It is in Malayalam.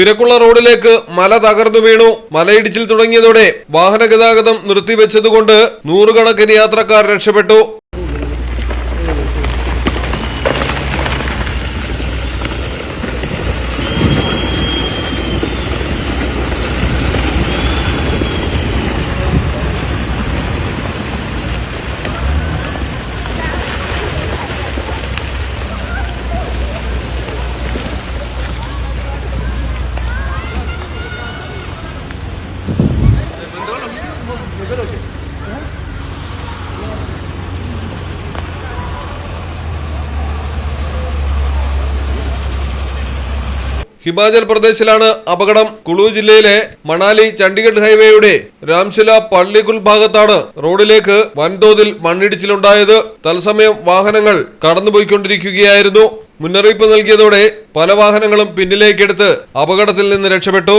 തിരക്കുള്ള റോഡിലേക്ക് മല തകർന്നു വീണു. മലയിടിച്ചിൽ തുടങ്ങിയതോടെ വാഹന ഗതാഗതം നിർത്തിവെച്ചതുകൊണ്ട് നൂറുകണക്കിന് യാത്രക്കാർ രക്ഷപ്പെട്ടു. ഹിമാചൽ പ്രദേശിലാണ് അപകടം. കുളു ജില്ലയിലെ മണാലി ചണ്ഡീഗഡ് ഹൈവേയുടെ രാംശില പള്ളിക്കുൽ ഭാഗത്താണ് റോഡിലേക്ക് വൻതോതിൽ മണ്ണിടിച്ചിലുണ്ടായത്. തത്സമയം വാഹനങ്ങൾ കടന്നുപോയിക്കൊണ്ടിരിക്കുകയായിരുന്നു. മുന്നറിയിപ്പ് നൽകിയതോടെ പല വാഹനങ്ങളും പിന്നിലേക്കെടുത്ത് അപകടത്തിൽ നിന്ന് രക്ഷപ്പെട്ടു.